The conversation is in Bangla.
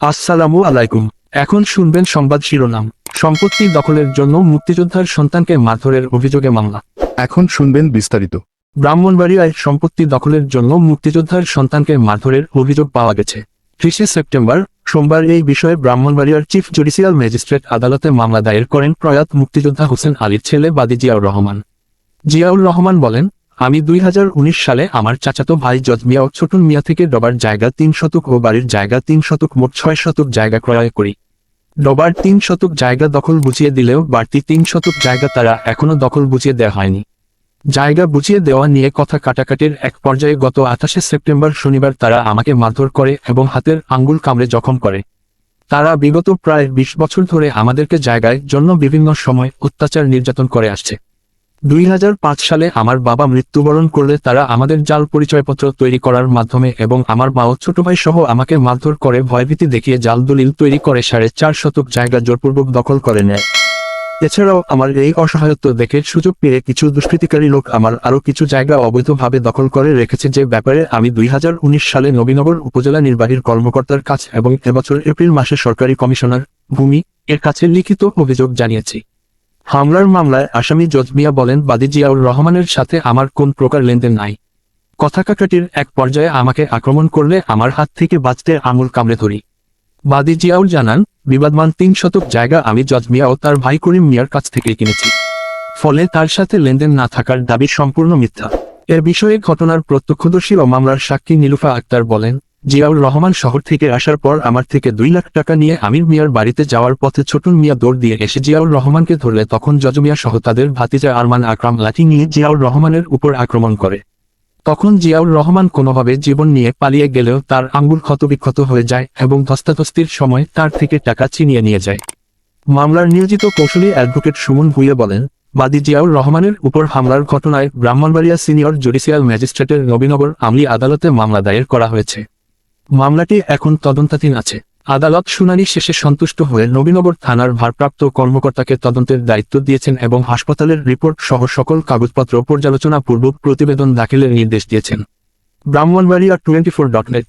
আসসালামু আলাইকুম। এখন শুনবেন সংবাদ শিরোনাম। সম্পত্তি দখলের জন্য মুক্তিযোদ্ধার সন্তানকে মারধরের অভিযোগে মামলা। এখন শুনবেন বিস্তারিত। ব্রাহ্মণবাড়িয়ায় সম্পত্তি দখলের জন্য মুক্তিযোদ্ধার সন্তানকে মারধরের অভিযোগ পাওয়া গেছে। ত্রিশে সেপ্টেম্বর সোমবার এই বিষয়ে ব্রাহ্মণবাড়িয়ার চিফ জুডিশিয়াল ম্যাজিস্ট্রেট আদালতে মামলা দায়ের করেন প্রয়াত মুক্তিযোদ্ধা হোসেন আলীর ছেলে বাদী জিয়াউর রহমান। জিয়াউর রহমান বলেন আমি দুই হাজার উনিশ সালে আমার চাচাতো ভাই জজ মিয়া ও ছোটন মিয়া থেকে ডবার জায়গা তিন শতক ও বাড়ির জায়গা তিন শতক মোট ছয় শতক জায়গা ক্রয় করি। ডবার তিন শতক জায়গা দখল বুঝিয়ে দিলেও বাড়তি তিন শতক জায়গা তারা এখনও দখল বুঝিয়ে দেওয়া হয়নি। জায়গা বুঝিয়ে দেওয়া নিয়ে কথা কাটাকাটির এক পর্যায়ে গত আঠাশে সেপ্টেম্বর শনিবার তারা আমাকে মারধর করে এবং হাতের আঙ্গুল কামড়ে জখম করে। তারা বিগত প্রায় বিশ বছর ধরে আমাদেরকে জায়গায় জন্য বিভিন্ন সময় অত্যাচার নির্যাতন করে আসছে। দুই হাজার পাঁচ সালে আমার বাবা মৃত্যুবরণ করলে তারা আমাদের জাল পরিচয়পত্র তৈরি করার মাধ্যমে এবং আমার মা ও ছোট ভাই সহ আমাকে মারধর করে ভয়ভীতি দেখিয়ে জাল দলিল তৈরি করে সাড়ে চার শতক জায়গা জোরপূর্বক দখল করে নেয়। এছাড়াও আমার এই অসহায়ত্ব দেখে সুযোগ পেয়ে কিছু দুষ্কৃতিকারী লোক আমার আরও কিছু জায়গা অবৈধভাবে দখল করে রেখেছে যে ব্যাপারে আমি দুই হাজার উনিশ সালে নবীনগর উপজেলা নির্বাহীর কর্মকর্তার কাছে এবং এবছর এপ্রিল মাসে সরকারি কমিশনার ভূমি এর কাছে লিখিত অভিযোগ জানিয়েছি। হামলার মামলায় আসামি জজমিয়া বলেন বাদী জিয়াউর রহমানের সাথে আমার কোন প্রকার লেনদেন নাই। কথা কাটাটির এক পর্যায়ে আমাকে আক্রমণ করলে আমার হাত থেকে বাঁচতে আঙুল কামড়ে ধরি। বাদী জিয়াউল জানান, বিবাদমান তিন শতক জায়গা আমি জজ মিয়া ও তার ভাই করিম মিয়ার কাছ থেকে কিনেছি। ফলে তার সাথে লেনদেন না থাকার দাবি সম্পূর্ণ মিথ্যা। এ বিষয়ে ঘটনার প্রত্যক্ষদর্শী ও মামলার সাক্ষী নীলুফা আক্তার বলেন জিয়াউর রহমান শহর থেকে আসার পর আমার থেকে দুই লাখ টাকা নিয়ে আমির মিয়ার বাড়িতে যাওয়ার পথে ছোটন মিয়া দৌড় দিয়ে এসে জিয়াউর রহমানকে ধরলে তখন জজ মিয়া সহ তাদের ভাতিজা আরমান আকরাম লাঠি নিয়ে জিয়াউর রহমানের উপর আক্রমণ করে। তখন জিয়াউর রহমান কোনোভাবে জীবন নিয়ে পালিয়ে গেলেও তার আঙ্গুল ক্ষতবিক্ষত হয়ে যায় এবং ধস্তাধস্তির সময় তার থেকে টাকা ছিনিয়ে নিয়ে যায়। মামলার নিয়োজিত কৌশলী অ্যাডভোকেট সুমন ভুইয়া বলেন, বাদী জিয়াউর রহমানের উপর হামলার ঘটনায় ব্রাহ্মণবাড়িয়া সিনিয়র জুডিশিয়াল ম্যাজিস্ট্রেটের নবীনগর আমলি আদালতে মামলা দায়ের করা হয়েছে। মামলাটি এখন তদন্তাধীন আছে। আদালত শুনানি শেষে সন্তুষ্ট হয়ে নবীনগর থানার ভারপ্রাপ্ত কর্মকর্তাকে তদন্তের দায়িত্ব দিয়েছেন এবং হাসপাতালের রিপোর্ট সহ সকল কাগজপত্র পর্যালোচনা পূর্বক প্রতিবেদন দাখিলের নির্দেশ দিয়েছেন। Brahmanbaria twenty four dot net